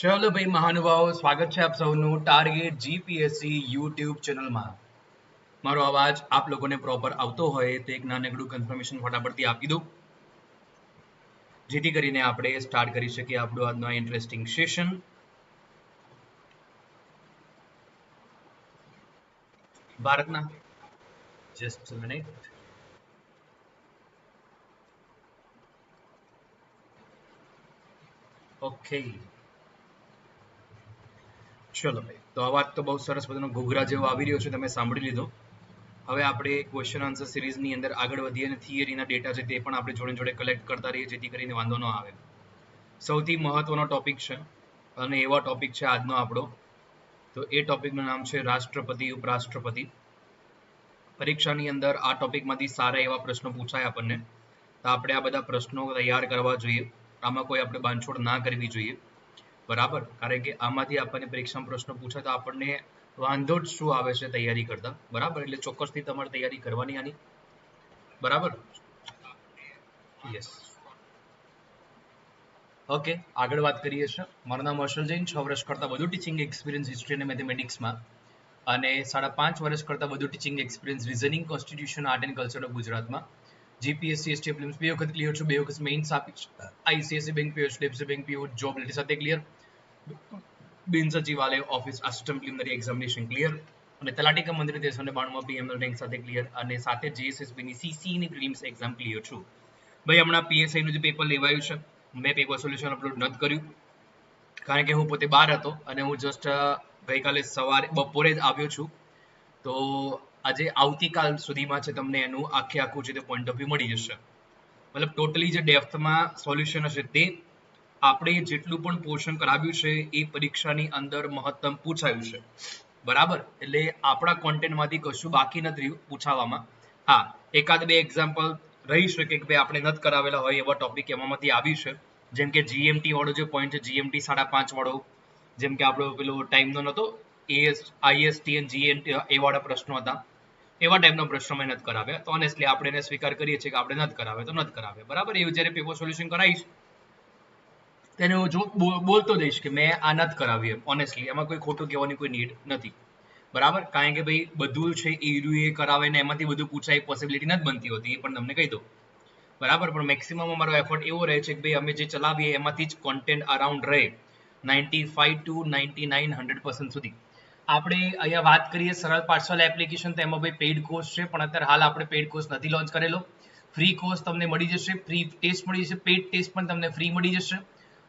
ચલો ભાઈ મહાનુભાવો, સ્વાગત છે આપ સૌનું ટાર્ગેટ જીપીએસસી યુટ્યુબ ચેનલમાં. મારો અવાજ આપ લોકોને પ્રોપર આવતો હોય તો એક નાનકડું કન્ફર્મેશન ફટાફટથી આપી દઉં. જેથી કરીને આપણે સ્ટાર્ટ કરી શકીએ આપણું આજનો ઇન્ટરેસ્ટિંગ સેશન ભારતના જસ્ટ મિનિટ ઓકે ચલો ભાઈ તો અવાજ તો બહુ સરસ બધાનો ઘૂઘરા જેવો આવી રહ્યો છે, તમે સાંભળી લીધો. હવે આપણે ક્વેશ્ચન આન્સર સિરીઝની અંદર આગળ વધીએ અને થિયરીના ડેટા છે તે પણ આપણે જોડે જોડે કલેક્ટ કરતા રહીએ, જેથી કરીને વાંધો ન આવે. સૌથી મહત્વનો ટોપિક છે, અને એવા ટોપિક છે આજનો આપણો. તો એ ટોપિકનું નામ છે રાષ્ટ્રપતિ, ઉપરાષ્ટ્રપતિ. પરીક્ષાની અંદર આ ટોપિકમાંથી સારા એવા પ્રશ્નો પૂછાય આપણને. તો આપણે આ બધા પ્રશ્નો તૈયાર કરવા જોઈએ. આમાં કોઈ આપણે બાંધછોડ ના કરવી જોઈએ. બરાબર? કારણ કે આમાંથી આપણને પરીક્ષામાં પ્રશ્નો પૂછે તો આપણને વાંધો જ શું આવે છે તૈયારી કરતા? બરાબર? એટલે ચોક્કસથી તમારે તૈયારી કરવાની આની. બરાબર? યસ ઓકે આગળ વાત કરીએ છીએ. મારું નામ હર્ષલ જૈન, છ વર્ષ કરતાં વધુ ટીચિંગ એક્સપિરિયન્સ હિસ્ટ્રી અને મેથેમેટિક્સમાં અને સાડા પાંચ વર્ષ કરતાં વધુ teaching experience reasoning constitution art and culture of ગુજરાતમાં. જીપીએસસી એસટી બે વખત ક્લિયર છું, બે વખત મેઇન્સ આપી ICSC bank PO HDFC bank PO job લેટી સાથે ક્લિયર બિન Sachivalaya office assistant preliminary examination clear અને તલાટી કમ મંત્રી ત્રેસો ને બાણુંમાં પીએમએલ રેન્ક સાથે ક્લિયર અને સાથે જીએસએસબીની સીસીની પ્રિલિમ્સ એક્ઝામ ક્લિયર છું. ભાઈ, હમણાં પીએસઆઈ નું જે પેપર લેવાયું છે, મેં પેપર સોલ્યુશન અપલોડ નથી કર્યું. કારણ કે હું પોતે બહાર હતો અને હું જસ્ટ ગઈકાલે સવારે, બપોરે જ આવ્યો છું. તો આજે આવતીકાલ સુધીમાં છે તમને એનું આખે આખું છે તે પોઈન્ટ ઓફ વ્યૂ મળી જશે. મતલબ ટોટલી જે ડેપ્થમાં સોલ્યુશન હશે તે આપણે જેટલું પણ પોષણ કરાવ્યું છે, એ પરીક્ષાની અંદર મહત્તમ પૂછાયું છે. બરાબર? એટલે આપણા કોન્ટેન્ટમાંથી કશું બાકી નથી રહ્યું પૂછાવામાં. હા, એકાદ બે એક્ઝામ્પલ રહી શકે કે ભાઈ આપણે નથી કરાવેલા હોય એવા ટોપિક એમાંથી આવ્યું છે. જેમ કે જીએમટી વાળો જે પોઈન્ટ છે જીએમટી સાડા પાંચ વાળો. જેમ કે આપણો પેલો ટાઈમનો નહોતો એએસ આઈએસટી અને જીએનટી એ વાળા પ્રશ્નો હતા. એવા ટાઈપનો પ્રશ્નો મેં નથી કરાવ્યા. તો ઓનેસ્ટલી આપણે એને સ્વીકાર કરીએ છીએ કે આપણે નથી કરાવે તો નથી કરાવે બરાબર? એવું જ્યારે પેપર સોલ્યુશન કરાવીશ તેને હું જો બોલતો જઈશ કે મેં આ નથી કરાવી એમ. ઓનેસ્ટલી એમાં કોઈ ખોટું કહેવાની કોઈ નીડ નથી. બરાબર? કારણ કે ભાઈ, બધું છે એ એ કરાવે ને એમાંથી બધું પૂછાય પોસિબિલિટી નથી બનતી હોતી, એ પણ તમને કહી દઉં. બરાબર? પણ મેક્સિમમ અમારો એફર્ટ એવો રહે છે કે ભાઈ, અમે જે ચલાવીએ એમાંથી જ કોન્ટેન્ટ અરાઉન્ડ રહે. Ninety five to ninety nine hundred percent સુધી. આપણે અહીંયા વાત કરીએ સરળ પાર્સલ એપ્લિકેશન તો એમાં ભાઈ પેઇડ કોર્સ છે, પણ અત્યારે હાલ આપણે પેઇડ કોર્સ નથી લોન્ચ કરેલો. ફ્રી કોર્સ તમને મળી જશે ફ્રી ટેસ્ટ મળી જશે પેઇડ ટેસ્ટ પણ તમને ફ્રી મળી જશે.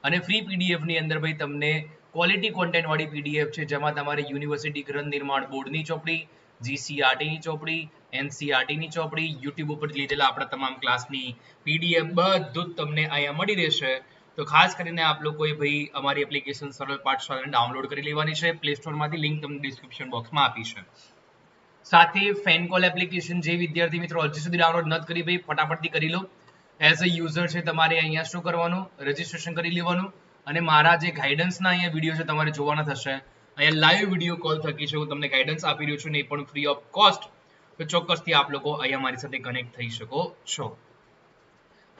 અને ફ્રી પીડીએફની અંદર ભાઈ તમને ક્વોલિટી કોન્ટેન્ટ વાળી પીડીએફ છે, જેમાં તમારે યુનિવર્સિટી ગ્રંથ નિર્માણ બોર્ડની ચોપડી જીસીઆરટીની ચોપડી એનસીઆરટીની ચોપડી યુટ્યુબ ઉપર લીધેલા આપણા તમામ ક્લાસની પીડીએફ બધું જ તમને અહીંયા મળી રહેશે. તો ખાસ કરીને આપ લોકોએ ભાઈ અમારી એપ્લિકેશન સરળ પાઠશાળાને ડાઉનલોડ કરી લેવાની છે. પ્લે સ્ટોરમાંથી લિંક તમને ડિસ્ક્રિપ્શન બોક્સમાં આપી છે. સાથે ફેનકોલ એપ્લિકેશન જે વિદ્યાર્થી મિત્રો હજી સુધી ડાઉનલોડ નથી કરી, ભાઈ ફટાફટથી કરી લો. એઝ અ યુઝર છે, તમારે અહીંયા શું કરવાનું? રજીસ્ટ્રેશન કરી લેવાનું. અને મારા જે ગાઈડન્સના અહીંયા વીડિયો છે, તમારે જોવાના થશે. અહીંયા લાઈવ વીડિયો કોલ થકી છે, હું તમને ગાઈડન્સ આપી રહ્યો છું ને એ પણ ફ્રી ઓફ કોસ્ટ તો ચોક્કસથી આપ લોકો અહીંયા મારી સાથે કનેક્ટ થઈ શકો છો.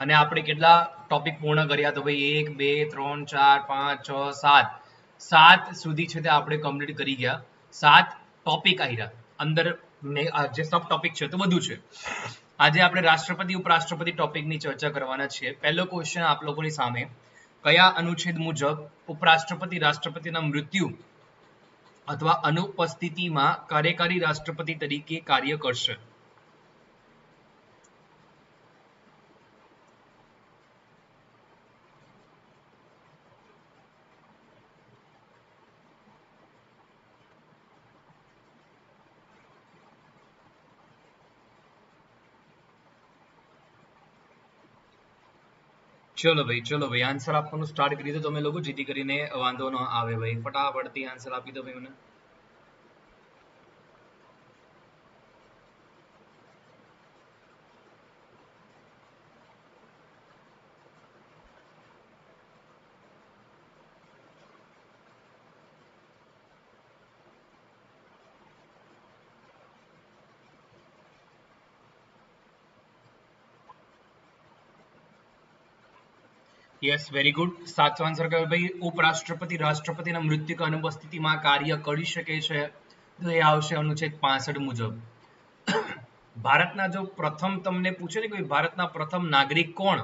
અને આપણે કેટલા ટોપિક પૂર્ણ કર્યા તો ભાઈ, એક, બે, ત્રણ, ચાર, પાંચ, છ, સાત. સાત સુધી છે તે આપણે કમ્પ્લીટ કરી ગયા. સાત ટોપિક આવ્યા અંદર જે સબ ટોપિક છે, તો બધું છે. આજે આપણે રાષ્ટ્રપતિ, ઉપરાષ્ટ્રપતિ ટોપિકની ચર્ચા કરવાના છીએ. પહેલો ક્વેશ્ચન આપ લોકોની સામે. કયા અનુચ્છેદ મુજબ ઉપરાષ્ટ્રપતિ રાષ્ટ્રપતિના મૃત્યુ અથવા અનુપસ્થિતિમાં કાર્યકારી રાષ્ટ્રપતિ તરીકે કાર્ય કરશે? ચલો ભાઈ ચલો ભાઈ. આન્સર આપવાનું સ્ટાર્ટ કરી દો. તમે લોકો, જેથી કરીને વાંધો ન આવે ભાઈ. ફટાફટથી આન્સર આપી દો ભાઈ મને. યસ વેરી ગુડ સાચો આન્સર કયો ભાઈ? ઉપરાષ્ટ્રપતિ, રાષ્ટ્રપતિના મૃત્યુ કે અનુપસ્થિતિમાં કાર્ય કરી શકે છે તો એ આવશે અનુચ્છેદ પાસઠ મુજબ. ભારતના જો પ્રથમ તમને પૂછે ને કે ભારતના પ્રથમ નાગરિક કોણ?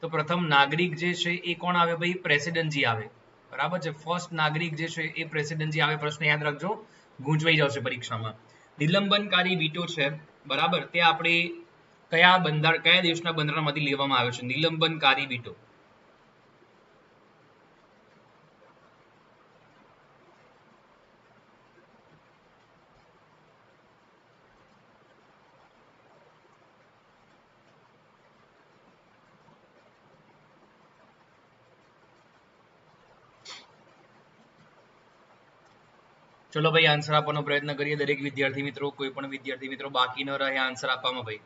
તો પ્રથમ નાગરિક જે છે એ કોણ આવે ભાઈ? પ્રેસિડેન્ટજી આવે. બરાબર છે? ફર્સ્ટ નાગરિક જે છે એ પ્રેસિડેન્ટજી આવે. પ્રશ્ન યાદ રાખજો. ગૂંચવાઈ જશે પરીક્ષામાં. નિલંબનકારી વીટો છે. બરાબર? તે આપણે કયા બંધાર કયા દેશના બંધારણમાંથી લેવામાં આવે છે? નિલંબનકારી વીટો. ચલો ભાઈ આન્સર આપવાનો પ્રયત્ન કરીએ. દરેક વિદ્યાર્થી મિત્રો, કોઈ પણ વિદ્યાર્થી મિત્રો બાકી ન રહે આન્સર આપવામાં ભાઈ.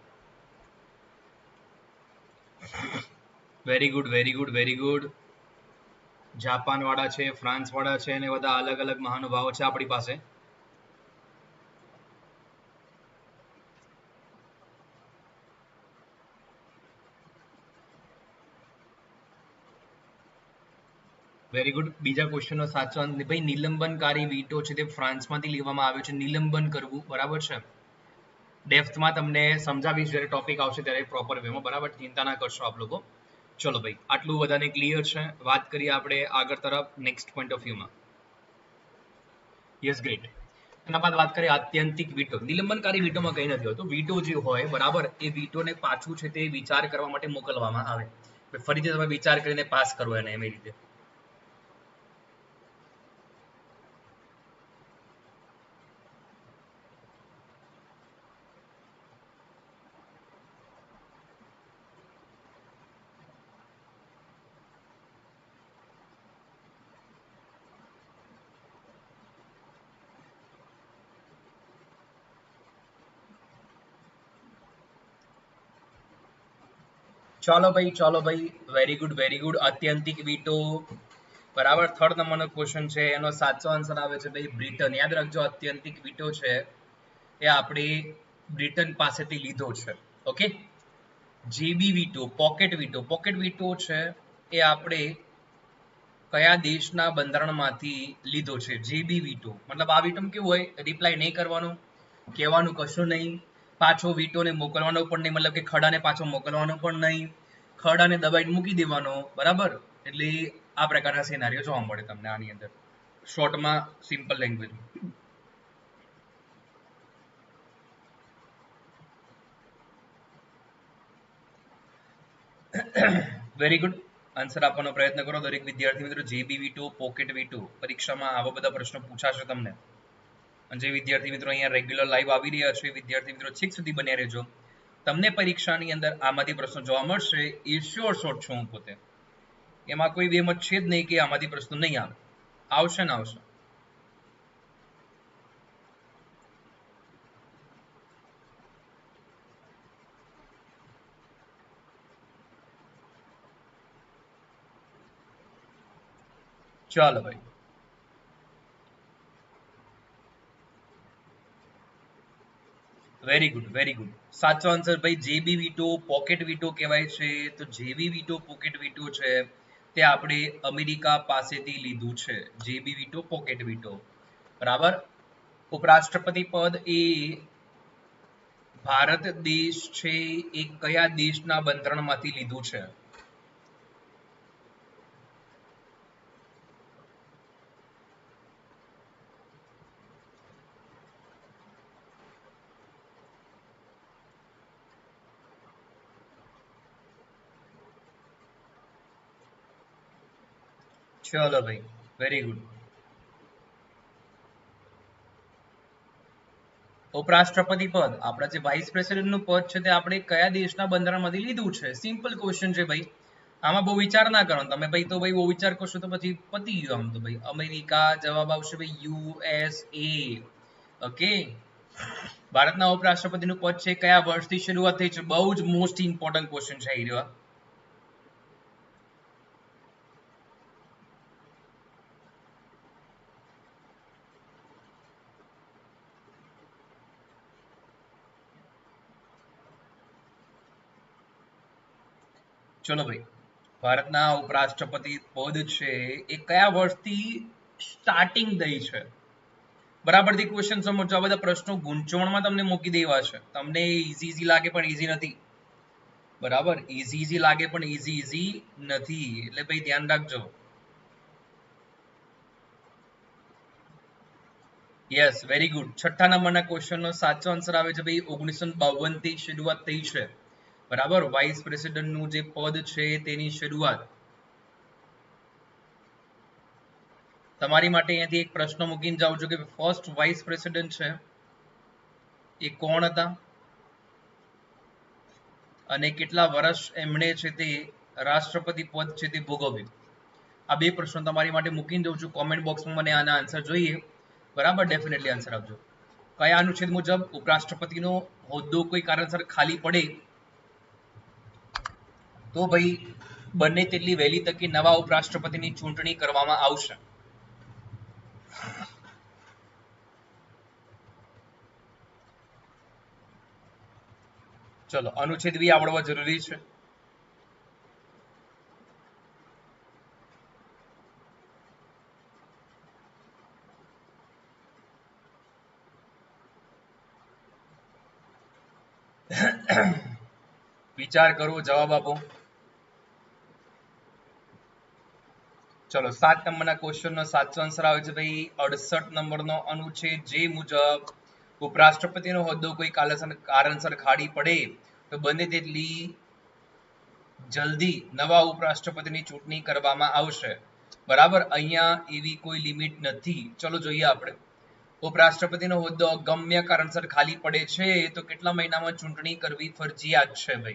Very good very good very good Japan વાળા છે ફ્રાન્સ વાળા છે અને બધા અલગ અલગ મહાનુભાવો છે આપણી પાસે. વેરી ગુડ બીજા ક્વેશ્ચનનો સાચો ભાઈ, નિલંબનકારી વીટો છે તે ફ્રાન્સમાંથી લેવામાં આવ્યો છે. નિલંબન કરવું, બરાબર છે? ડેપ્થમાં તમને સમજાવીશ જ્યારે ટોપિક આવશે ત્યારે પ્રોપર વેમાં બરાબર? ચિંતા ના કરશો આપ લોકો. ચલો ભાઈ, આટલું બધાને ક્લિયર છે. વાત કરીએ આપણે આગળ તરફ નેક્સ્ટ પોઈન્ટ ઓફ વ્યૂમાં યસ ગ્રેટ એના બાદ વાત કરીએ આત્યંતિક વીટો. નિલંબનકારી વીટોમાં કંઈ નથી હોતું. વીટો જે હોય, બરાબર, એ વીટોને પાછું છે તે વિચાર કરવા માટે મોકલવામાં આવે. ફરીથી તમે વિચાર કરીને પાસ કરો એને એવી રીતે. ચાલો ભાઈ ચાલો ભાઈ. વેરી ગુડ વેરી ગુડ અત્યંતિક વીટો. બરાબર થર્ડ નંબરનો ક્વેશ્ચન છે. એનો સાચો આન્સર આવે છે ભાઈ બ્રિટન. યાદ રાખજો, અત્યંતિક વીટો છે એ આપણે બ્રિટન પાસેથી લીધો છે. ઓકે જેબી veto pocket veto. Pocket veto છે એ આપણે કયા દેશના બંધારણમાંથી લીધો છે? જેબી વીટો. મતલબ આ વીટો કેવું હોય? રિપ્લાય નહીં કરવાનું. કહેવાનું કશું નહીં. પાછો વીટોને મોકલવાનો પણ નહીં, મતલબ કે ખડાને પાછો મોકલવાનો પણ નહીં, ખડાને દબાઈને મૂકી દેવાનો, બરાબર? એટલે આ પ્રકારના સિનારીઓ જોવા મળે તમને આની અંદર. શોર્ટમાં simple language very good answer આપવાનો પ્રયત્ન કરો. દરેક વિદ્યાર્થી મિત્રો જેબી વીટો પોકેટ વી ટુ પરીક્ષામાં આવા બધા પ્રશ્નો પૂછાશે તમને. જે વિદ્યાર્થી મિત્રો અહીંયા રેગ્યુલર લાઈવ આવી રહ્યા છે, વિદ્યાર્થી મિત્રો છેક સુધી બન્યા રહેજો. તમને પરીક્ષાની અંદર આમાંથી પ્રશ્નો જોવા મળશે, એ શ્યોર શોર્ટ છું હું પોતે. એમાં કોઈ બેમત છે જ નહીં કે આમાંથી પ્રશ્નો નહીં આવે. આવશે ને આવશે. ચાલો ભાઈ. વેરી ગુડ વેરી ગુડ સાચો આન્સર ભાઈ જેબી વીટો પોકેટ વીટો કહેવાય છે, તો જેબી વીટો પોકેટ વીટો છે, તે આપણે અમેરિકા પાસેથી લીધું છે. જેબી વીટો પોકેટ વીટો. બરાબર? ઉપરાષ્ટ્રપતિ પદ એ ભારત દેશ છે, એ કયા દેશના બંધારણમાંથી લીધું છે? ચલો ભાઈ. વેરી ગુડ ઉપરાષ્ટ્રપતિ પદ. આપણા જે વાઇસ પ્રેસિડેન્ટનું પદ છે તે આપણે કયા દેશના બંધારણમાંથી લીધું છે? સિમ્પલ ક્વેશ્ચન છે ભાઈ. આમાં બહુ વિચાર ના કરો તમે ભાઈ તો ભાઈ બહુ વિચાર કરશો તો પછી પતી ગયો આમ તો ભાઈ. અમેરિકા જવાબ આવશે ભાઈ યુએસએ ઓકે ભારતના ઉપરાષ્ટ્રપતિનું પદ છે કયા વર્ષથી શરૂઆત થઈ છે? બહુ જ મોસ્ટ ઇમ્પોર્ટન્ટ ક્વેશ્ચન છે એ રહ્યો ચલો ભાઈ, ભારતના ઉપરાષ્ટ્રપતિ પદ છે એ કયા વર્ષથી સ્ટાર્ટિંગ દઈ છે? બરાબરથી ક્વેશ્ચન સમજો, આ બધા પ્રશ્નો ગુંચવણમાં તમને મૂકી દેવા છે. તમને ઈઝી ઈઝી લાગે પણ ઈઝી નથી. બરાબર ઈઝી ઈઝી લાગે પણ ઈઝી ઈઝી નથી. એટલે ભાઈ ધ્યાન રાખજો. યસ વેરી ગુડ છઠ્ઠા નંબરના ક્વેશ્ચનનો સાચો આન્સર આવે છે ભાઈ, ઓગણીસો બાવનથી શરૂઆત થઈ છે. બરાબર? વાઇસ પ્રેસિડેન્ટનું જે પદ છે તેની શરૂઆત. તમારી માટે અહીંયાથી એક પ્રશ્ન મૂકીને જાઉં છું કે ફર્સ્ટ વાઇસ પ્રેસિડેન્ટ છે એ કોણ હતા? અને કેટલા વર્ષ એમણે છે તે રાષ્ટ્રપતિ પદ છે તે ભોગવ્યું? આ બે પ્રશ્નો તમારી માટે મૂકીને દઉં છું. કોમેન્ટ બોક્સમાં મને આના આન્સર જોઈએ. બરાબર? ડેફિનેટલી આન્સર આપજો. કયા અનુચ્છેદ મુજબ ઉપરાષ્ટ્રપતિનો હોદ્દો કોઈ કારણસર ખાલી પડે તો ભાઈ બંને તેટલી વહેલી તકે નવા ઉપરાષ્ટ્રપતિની ચૂંટણી કરવામાં આવશે. ચલો, અનુચ્છેદ બી આવડવા જરૂરી છે. વિચાર કરો, જવાબ આપો. ચલો, સાત નંબરના ક્વેશ્ચનનો સાચો આન્સર આવે છે ભાઈ. અડસઠ નંબરનો અનુચ્છેદ જે મુજબ ઉપરાષ્ટ્રપતિનો હોદ્દો કોઈ કારણસર ખાડી પડે, તો બને તેટલી જલ્દી નવા ઉપરાષ્ટ્રપતિની ચૂંટણી કરવામાં આવશે. બરાબર? અહીંયા એવી કોઈ લિમિટ નથી. ચલો જોઈએ આપણે. ઉપરાષ્ટ્રપતિનો હોદ્દો ગમ્ય કારણસર ખાલી પડે છે, તો કેટલા મહિનામાં ચૂંટણી કરવી ફરજિયાત છે ભાઈ?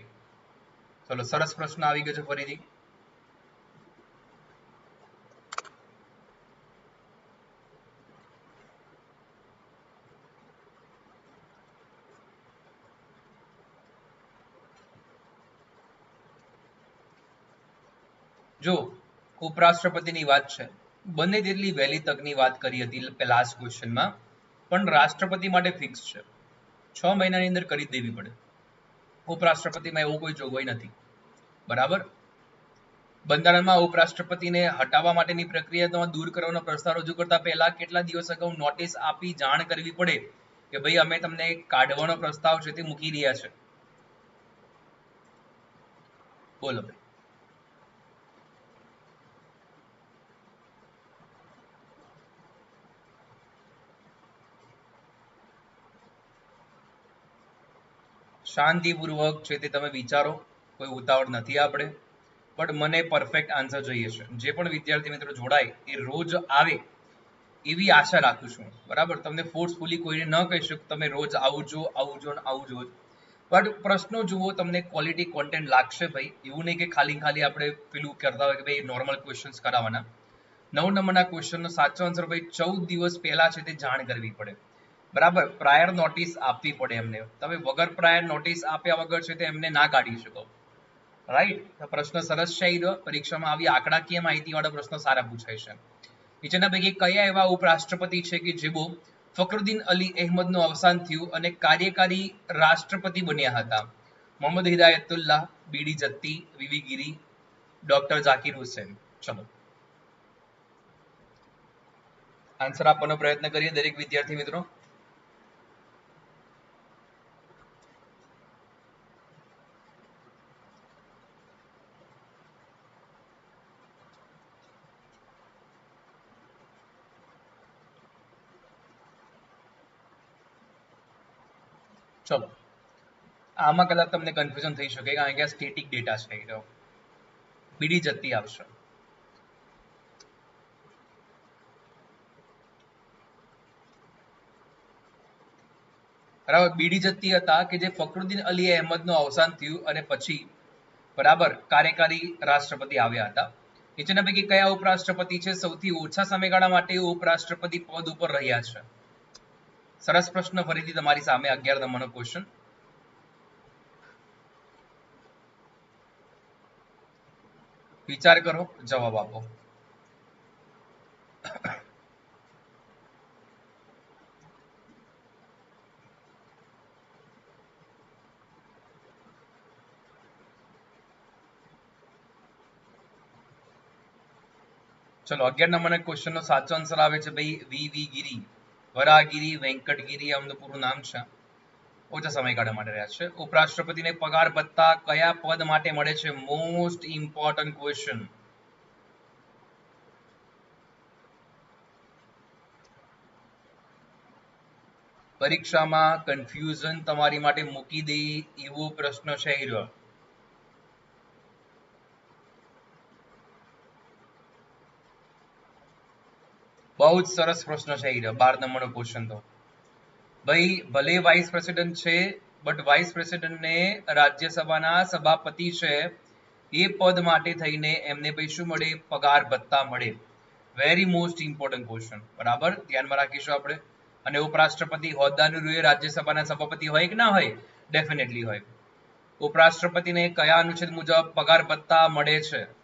ચલો, સરસ પ્રશ્ન આવી ગયો છે ફરીથી. જો, ઉપરાષ્ટ્રપતિની વાત છે. બંને જેટલી વહેલી તકની વાત કરી હતી લાસ્ટ ક્વેશ્ચનમાં પણ રાષ્ટ્રપતિ માટે ફિક્સ છે. છ મહિનાની અંદર કરી દેવી પડે. ઉપરાષ્ટ્રપતિમાં એવું કોઈ જોગવાઈ નથી. બરાબર? બંધારણમાં ઉપરાષ્ટ્રપતિને હટાવવા માટેની પ્રક્રિયા દૂર કરવાનો પ્રસ્તાવ રજૂ કરતા પહેલા કેટલા દિવસ અગાઉ નોટિસ આપી જાણ કરવી પડે કે ભાઈ અમે તમને કાઢવાનો પ્રસ્તાવ છે તે મૂકી રહ્યા છે? બોલો ભાઈ. શાંતિપૂર્વક છે તે તમે વિચારો, કોઈ ઉતાવળ નથી આપણે. બટ મને પરફેક્ટ આન્સર જોઈએ છે. જે પણ વિદ્યાર્થી મિત્રો જોડાય, એ રોજ આવે એવી આશા રાખું છું. બરાબર? તમને ફોર્સફુલી કોઈને ન કહી શકું, તમે રોજ આવજો આવજો ને આવજો બટ પ્રશ્નો જુઓ, તમને ક્વોલિટી કોન્ટેન્ટ લાગશે ભાઈ. એવું નહીં કે ખાલી ખાલી આપણે પેલું કરતા હોય કે ભાઈ નોર્મલ ક્વેશ્ચન્સ કરાવવાના. નવ નંબરના ક્વેશ્ચનનો સાચો આન્સર ભાઈ ચૌદ દિવસ પહેલા છે તે જાણ કરવી પડે. બરાબર? પ્રાયર નોટિસ આપવી પડે એમને. તમે વગર પ્રાયર નોટિસ આપ્યા વગર છે તે એમને ના કાઢી શકો. રાઈટ પ્રશ્ન સરસ છે પરીક્ષામાં આવી આંકડાકીય માહિતી વાળા પ્રશ્નો સારા પૂછાય છે. નીચેના પૈકી કયા એવા ઉપરાષ્ટ્રપતિ છે કે જેઓ ફકરુદ્દીન અલી અહેમદનું અવસાન થયું અને કાર્યકારી રાષ્ટ્રપતિ બન્યા હતા? Mohammad Hidayatullah BD Jatti VV Giri, doctor Zakir Hussain. ચલો. આન્સર આપવાનો પ્રયત્ન કરીએ દરેક વિદ્યાર્થી મિત્રો. ચલો. આમાં કદાચ તમને કન્ફ્યુઝન થઈ શકે, કારણ કે આ સ્ટેટિક ડેટા છે બીડી જતી આવશે. બરાબર, બીડી જતી હતા કે જે ફકરુદ્દીન અલી અહેમદનું અવસાન થયું અને પછી બરાબર કાર્યકારી રાષ્ટ્રપતિ આવ્યા હતા. નીચેના પૈકી કયા ઉપરાષ્ટ્રપતિ છે? સૌથી ઓછા સમયગાળા માટે ઉપરાષ્ટ્રપતિ પદ ઉપર રહ્યા છે. સરસ પ્રશ્ન ફરીથી તમારી સામે અગિયાર નંબરનો ક્વેશ્ચન વિચાર કરો, જવાબ આપો. ચલો, અગિયાર નંબરના ક્વેશ્ચનનો સાચો આન્સર આવે છે, ભાઈ, વી વી ગીરી. વરાગીરી વેંકટગીરી એમનું નામ છે. ઓછા સમયગાળા માટે રહ્યા છે. ઉપરાષ્ટ્રપતિને પગાર ભત્તા કયા પદ માટે મળે છે? મોસ્ટ ઇમ્પોર્ટન્ટ ક્વેશ્ચન પરીક્ષામાં કન્ફ્યુઝન તમારી માટે મૂકી દે એવો પ્રશ્ન છે એ રહ્યો બહુ જ સરસ પ્રશ્ન છે એ બાર નંબરનો ક્વેશ્ચન તો. ભાઈ, ભલે વાઇસ પ્રેસિડેન્ટ છે બટ વાઇસ પ્રેસિડેન્ટને રાજ્યસભાના સભાપતિ છે, એ પદ માટે થઈને એમને ભાઈ શું મળે? પગાર ભત્તા મળે. વેરી મોસ્ટ ઇમ્પોર્ટન્ટ ક્વેશ્ચન બરાબર? ધ્યાનમાં રાખીશું આપણે. અને ઉપરાષ્ટ્રપતિ હોદ્દાનું રૂએ રાજ્યસભાના સભાપતિ હોય કે ના હોય? ડેફિનેટલી હોય. ઉપરાષ્ટ્રપતિને કયા અનુચ્છેદ મુજબ પગાર ભત્તા મળે છે?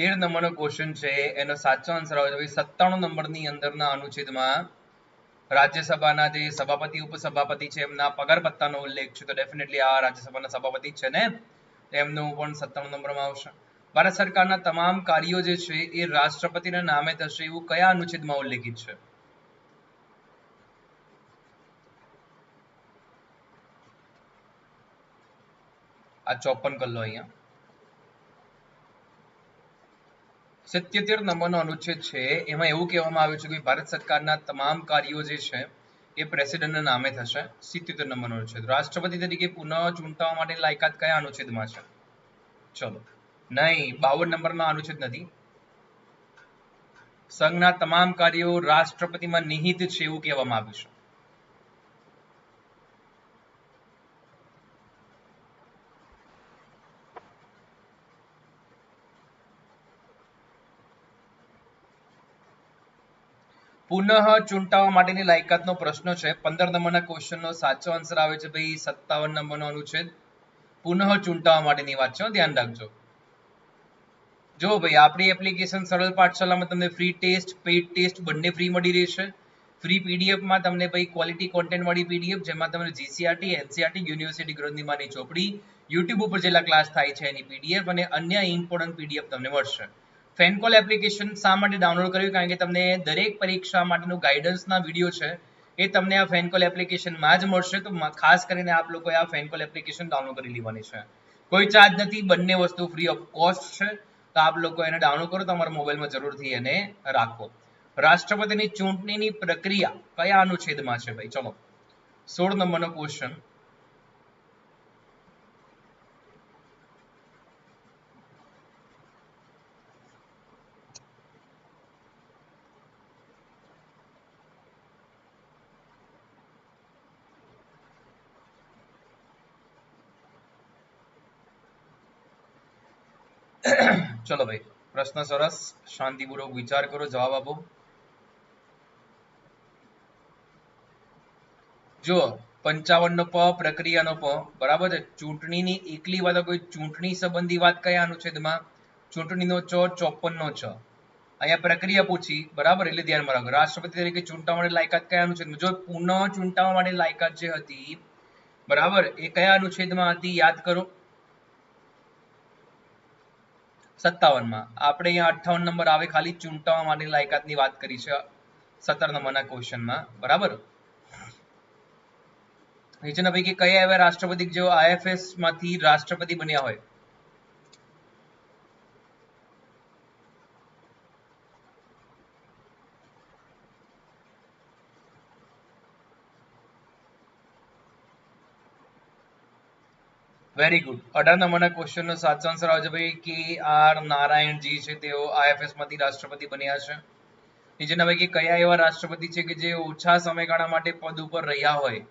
તેર નંબરનો ક્વેશ્ચન છે. એનો સાચો આન્સર આવે છે સત્તાણું નંબરની અંદરના અનુચ્છેદમાં રાજ્યસભાના જે સભાપતિ, ઉપસભાપતિ છે, એમના પગાર પત્તાનો ઉલ્લેખ છે. તો ડેફિનેટલી આ રાજ્યસભાના સભાપતિ છે ને? એમનું પણ સત્તાણું નંબરમાં આવશે. ભારત સરકારના તમામ કાર્યો જે છે, એ રાષ્ટ્રપતિના નામે થશે એવું કયા અનુચ્છેદમાં ઉલ્લેખિત છે? આ ચોપન કલ્લો અહીંયા. સિત્યોતેર નંબરનો અનુચ્છેદ છે. એમાં એવું કહેવામાં આવ્યું છે કે ભારત સરકારના તમામ કાર્યો જે છે, એ પ્રેસિડેન્ટના નામે થશે. સિત્યોતેર નંબરનો અનુચ્છેદ. રાષ્ટ્રપતિ તરીકે પુનઃ ચૂંટવા માટે લાયકાત કયા અનુચ્છેદમાં છે? ચલો. નહીં, બાવન નંબરના અનુચ્છેદ નથી. સંઘના તમામ કાર્યો રાષ્ટ્રપતિમાં નિહિત છે એવું કહેવામાં આવ્યું છે. પુનઃ ચૂંટાવા માટેની લાયકાતનો પ્રશ્ન છે. પંદર નંબરના ક્વેશ્ચનનો સાચો આન્સર આવે છે ભાઈ. સત્તાવન નંબરનો અનુચ્છેદ. પુનઃ ચૂંટાવા માટેની વાત છે. ધ્યાન રાખજો. જો ભાઈ, આપણી એપ્લિકેશન સરળ પાઠશાલામાં તમને ફ્રી ટેસ્ટ પેઇડ ટેસ્ટ બંને ફ્રી મળી રહેશે. ફ્રી પીડીએફમાં તમને ભાઈ ક્વોલિટી કોન્ટેન્ટ મળી પીડીએફ જેમાં તમને જીસીઆરટી એનસીઆરટી યુનિવર્સિટી ગ્રંથિમાની ચોપડી યુટ્યુબ ઉપર જેટલા ક્લાસ થાય છે એની પીડીએફ અને અન્ય ઇમ્પોર્ટન્ટ પીડીએફ તમને મળશે. ફેનકોલ એપ્લિકેશન શા માટે ડાઉનલોડ કર્યું? કારણ કે તમને દરેક પરીક્ષા માટેનું ગાઈડન્સના વીડિયો છે, એ તમને આ ફેનકોલ એપ્લિકેશનમાં જ મળશે. તો ખાસ કરીને આપ લોકોએ આ ફેનકોલ એપ્લિકેશન ડાઉનલોડ કરી લેવાની છે. કોઈ ચાર્જ નથી, બંને વસ્તુ ફ્રી ઓફ કોસ્ટ છે. તો આપ લોકો એને ડાઉનલોડ કરો તમારા મોબાઈલમાં જરૂરથી એને રાખો. રાષ્ટ્રપતિની ચૂંટણીની પ્રક્રિયા કયા અનુચ્છેદમાં છે ભાઈ? ચલો. સોળ નંબરનો ક્વેશ્ચન ચલો ભાઈ, પ્રશ્ન સરસ. શાંતિપૂર્વક વિચાર કરો, જવાબ આપો. જો પંચાવન નો પ, પ્રક્રિયાનો પ, બરાબર છે? ચૂંટણીની એકલી વાત કોઈ ચૂંટણી સંબંધી વાત કયા અનુચ્છેદમાં? ચૂંટણીનો ચ ચોપન નો છ. અહીંયા પ્રક્રિયા પૂછી, બરાબર? એટલે ધ્યાનમાં રાખો. રાષ્ટ્રપતિ તરીકે ચૂંટવા માટે લાયકાત કયા અનુચ્છેદમાં? જો પુનઃ ચૂંટવા માટે લાયકાત જે હતી, બરાબર, એ કયા અનુચ્છેદમાં હતી, યાદ કરો. સત્તાવનમાં. આપણે અહીંયા અઠ્ઠાવન નંબર આવે ખાલી ચૂંટવા માટે લાયકાતની વાત કરી છે સત્તર નંબરના ક્વેશ્ચનમાં. બરાબર? નીચેના પૈકી કયા એવા રાષ્ટ્રપતિ જેઓ આઈએફએસમાંથી રાષ્ટ્રપતિ બન્યા હોય? વેરી ગુડ અઢાર નંબરના ક્વેશ્ચનનો સાચો આન્સર આવશે ભાઈ કે આર નારાયણજી છે તેઓ આઈએફએસમાંથી રાષ્ટ્રપતિ બન્યા છે? નીચેના પૈકી કયા એવા રાષ્ટ્રપતિ છે કે જે ઓછા સમયગાળા માટે પદ ઉપર રહ્યા હોય?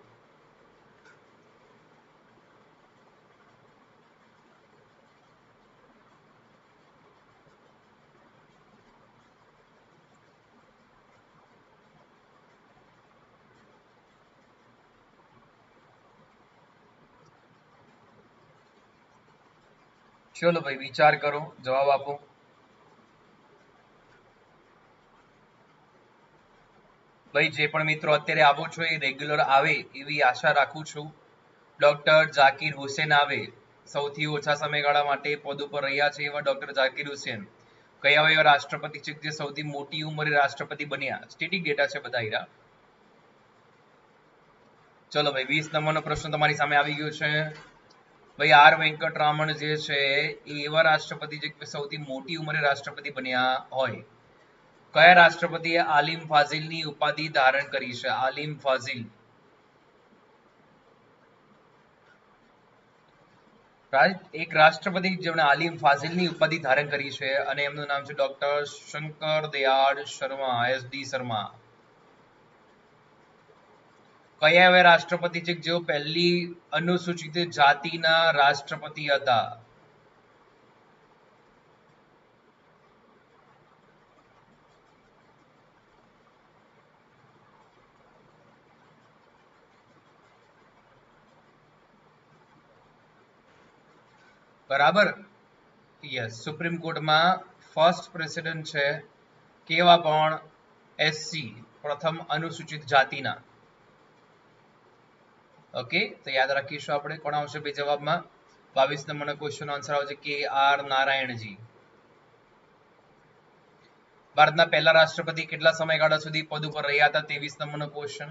ચલો ભાઈ, વિચાર કરો, જવાબ આપો. ભાઈ, જે પણ મિત્રો અત્યારે આવો છો એ રેગ્યુલર આવે એવી આશા રાખું છું. ડોક્ટર ઝાકીર હુસેન આવે. સૌથી ઓછા સમયગાળા માટે પદ ઉપર રહ્યા છે એવા ડોક્ટર ઝાકીર હુસેન. કયા એવા રાષ્ટ્રપતિ છે જે સૌથી મોટી ઉંમરે રાષ્ટ્રપતિ બન્યા? સ્ટેટિક ડેટા છે બધા હીરા. ચલો ભાઈ, વીસ નંબરનો પ્રશ્ન તમારી સામે આવી ગયો છે. ભાઈ, આર વેંકટરામણ જે છે, એ એવા રાષ્ટ્રપતિ જે સૌથી મોટી ઉંમરે રાષ્ટ્રપતિ બન્યા હોય. કયા રાષ્ટ્રપતિએ આલિમ ફાઝિલની ઉપાધિ ધારણ કરી છે? આલિમ ફાઝિલ. એક રાષ્ટ્રપતિ જેમણે આલિમ ફાઝિલની ઉપાધિ ધારણ કરી છે અને એમનું નામ છે doctor Shankar Dayal Sharma, S D Sharma. કયા એવા રાષ્ટ્રપતિ છે જેઓ પહેલી અનુસૂચિત જાતિના રાષ્ટ્રપતિ હતા? બરાબર? યસ સુપ્રીમ કોર્ટમાં ફર્સ્ટ પ્રેસિડેન્ટ છે, કેવા પણ એસસી પ્રથમ અનુસૂચિત જાતિના. ઓકે તો યાદ રાખીશું આપણે કોણ આવશે બે જવાબમાં? બાવીસ નંબરનો ક્વેશ્ચન આન્સર આવશે કે આર નારાયણજી. ભારતના પહેલા રાષ્ટ્રપતિ કેટલા સમયગાળા સુધી પદ ઉપર રહ્યા હતા? ત્રેવીસ નંબરનો ક્વેશ્ચન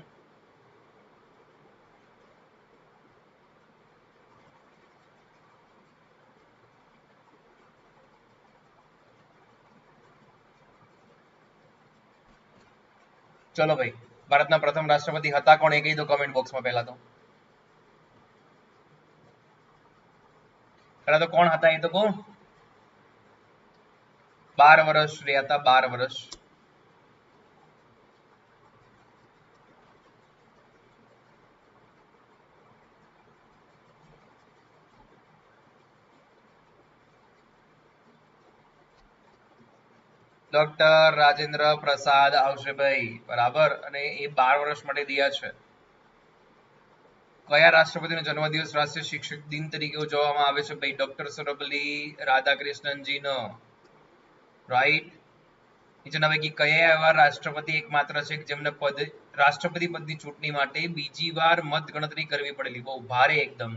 ચલો ભાઈ, ભારતના પ્રથમ રાષ્ટ્રપતિ હતા કોણ એ કહી દો કમેન્ટ બોક્સમાં પહેલા તો. પહેલા તો કોણ હતા? એ તો કોણ? બાર વર્ષ રહ્યા બાર વર્ષ ડોક્ટર રાજેન્દ્ર પ્રસાદ આવશે ભાઈ. બરાબર? અને એ બાર વર્ષ માટે દિયા છે. કયા રાષ્ટ્રપતિનો જન્મદિવસ રાષ્ટ્રીય શિક્ષક દિન તરીકે ઉજવવામાં આવે છે? ભાઈ, ડોક્ટર સર્વપલ્લી રાધાકૃષ્ણનજીનો. રાઈટ નીચેના પૈકી કયા એવા રાષ્ટ્રપતિ એકમાત્ર છે જેમને પદ, રાષ્ટ્રપતિ પદની ચૂંટણી માટે બીજી વાર મત ગણતરી કરવી પડેલી? બહુ ભારે એકદમ.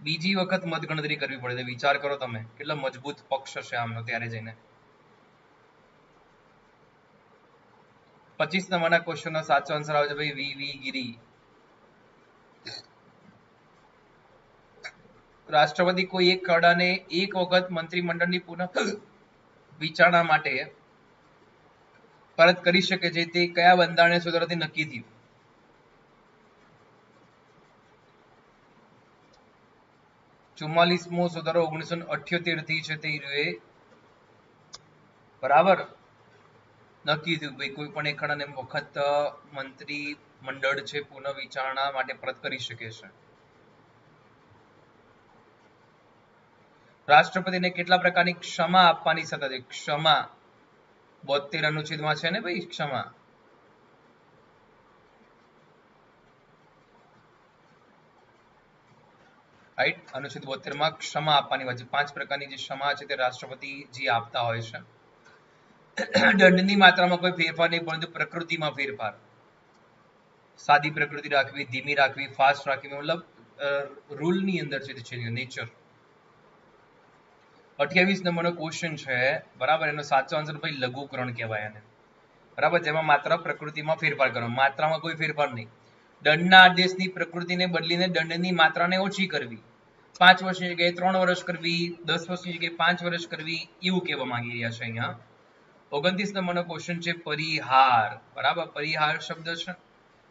બીજી વખત મત ગણતરી કરવી પડે. વિચાર કરો તમે. કેટલો મજબૂત પક્ષ હશે આમનો ત્યારે જઈને. પચીસ નંબરના ક્વેશ્ચનનો સાચો આન્સર છે ભાઈ, વી વી ગીરી. રાષ્ટ્રપતિ કોઈ એક ખરડાને એક વખત મંત્રીમંડળની પુનઃ વિચારણા માટે પરત કરી શકે છે તે કયા બંધારણીય સુધારાથી નક્કી થયું? ચુમ્માલીસમો સુધારો ઓગણીસો અઠ્યોતેરથી છે તે બરાબર નક્કી થયું. ભાઈ, કોઈ પણ એક ખરડાને વખત મંત્રી મંડળ છે પુનઃ વિચારણા માટે પરત કરી શકે છે. રાષ્ટ્રપતિને કેટલા પ્રકારની ક્ષમા આપવાની સત્તા છે ક્ષમા બોતેર અનુચ્છેદમાં છે ને ભાઈ? ક્ષમા. રાઈટ અનુચ્છેદ બોતેરમાં ક્ષમા આપવાની વાત છે. પાંચ પ્રકારની જે ક્ષમા છે તે રાષ્ટ્રપતિ જી આપતા હોય છે. દંડની માત્રામાં કોઈ ફેરફાર નહીં, પરંતુ પ્રકૃતિમાં ફેરફાર. સાદી પ્રકૃતિ રાખવી, ધીમી રાખવી ફાસ્ટ રાખવી, મતલબ રૂલની અંદર છે નેચર અઠ્યાવીસ નંબરનો ક્વેશ્ચન છે. બરાબર, એનો સાચો આન્સર ભાઈ લઘુકરણ કહેવાય એને. બરાબર, જેમાં માત્ર પ્રકૃતિમાં ફેરફાર કરવો માત્રામાં કોઈ ફેરફાર નહીં. દંડના આદેશની પ્રકૃતિને બદલીને દંડની માત્રાને ઓછી કરવી. પાંચ વર્ષની જગ્યાએ ત્રણ વર્ષ કરવી, દસ વર્ષની જગ્યાએ પાંચ વર્ષ કરવી, એવું કહેવા માંગી રહ્યા છે અહીંયા. ઓગણત્રીસ નંબરનો ક્વેશ્ચન છે પરિહાર. બરાબર, પરિહાર શબ્દ છે.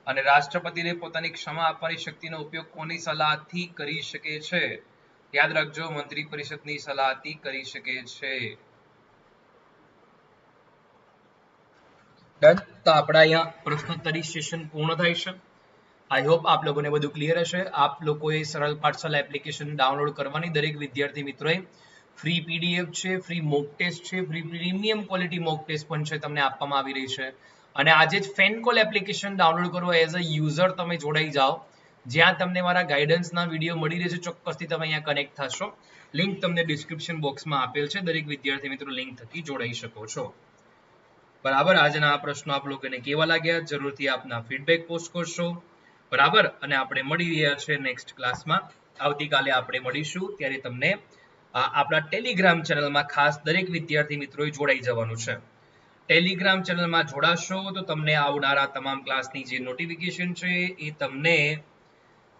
અને રાષ્ટ્રપતિને પોતાની ક્ષમા આપવાની શક્તિનો ઉપયોગ કોની સલાહથી કરી શકે છે? યાદ રાખજો, મંત્રી પરિષદની સલાહથી કરી શકે છે. ડન તો આપણા અહીંયા પ્રશ્નોત્તરી સેશન પૂર્ણ થાય છે. આઈ હોપ આપ લોકોને બધું ક્લિયર હશે. આપ લોકોએ સરળ પાઠશાલા એપ્લિકેશન ડાઉનલોડ કરવાની દરેક વિદ્યાર્થી મિત્રોએ. ફ્રી પીડીએફ છે ફ્રી મોક ટેસ્ટ છે free premium quality mock test પણ છે તમને આપવામાં આવી રહી છે. અને આજે જ ફેનકોલ એપ્લિકેશન ડાઉનલોડ કરો. એઝ અ યુઝર તમે જોડાઈ જાઓ. જ્યાં તમને મારા ગાઈડન્સના વીડિયો મળી રહેશે, ચોક્કસથી તમે અહીંયા કનેક્ટ થશો. લિંક તમને ડિસ્ક્રિપ્શન બોક્સમાં આપેલ છે. દરેક વિદ્યાર્થી મિત્રો લિંક થકી જોડાઈ શકો છો. બરાબર? આજના આ પ્રશ્નો આપ લોકોને કેવા લાગ્યા? જરૂરથી આપના ફીડબેક પોસ્ટ કરશો. બરાબર? અને આપણે મળી રહ્યા છે નેક્સ્ટ ક્લાસમાં આવતીકાલે આપણે મળીશું. ત્યારે તમને આપણા ટેલિગ્રામ ચેનલમાં ખાસ દરેક વિદ્યાર્થી મિત્રોએ જોડાઈ જવાનું છે. ટેલિગ્રામ ચેનલમાં જોડાશો તો તમને આવનારા તમામ ક્લાસની જે નોટિફિકેશન છે, એ તમને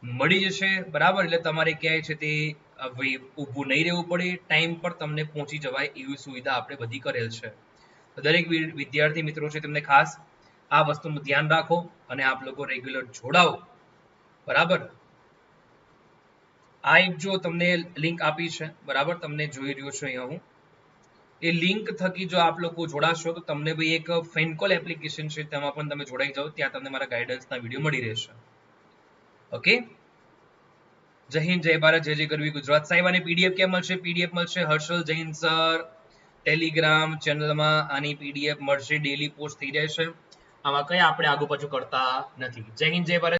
મળી જશે, બરાબર? એટલે તમારે ક્યાંય છે તે ઊભું નહીં રહેવું પડે. ટાઈમ પર તમને પહોંચી જવાય એવી સુવિધા આપણે બધી કરેલ છે. દરેક વિદ્યાર્થી મિત્રો છે તેમને ખાસ આ વસ્તુનું ધ્યાન રાખો અને આપ લોકો રેગ્યુલર જોડાઓ. બરાબર? આ એક જો તમને લિંક આપી છે, બરાબર? તમને જોઈ રહ્યો છું અહીંયા હું. એ લિંક થકી જો આપ લોકો જોડાશો, તો તમને ભાઈ એક ફેનકોલ એપ્લિકેશન છે, તેમાં પણ તમે જોડાઈ જાઓ. ત્યાં તમને મારા ગાઈડન્સના વીડિયો મળી રહેશે. ઓકે જય જય ભારત, જય જય ગરવી ગુજરાત. સાહેબ અને પીડીએફ કેમ મળશે? પીડીએફ મળશે હર્ષલ જૈન સર ટેલિગ્રામ ચેનલમાં આની પીડીએફ મળશે ડેલી પોસ્ટ થઈ જાય છે. આમાં કઈ આપણે આગુ પાછું કરતા નથી. જય હિન્દ, જય ભારત.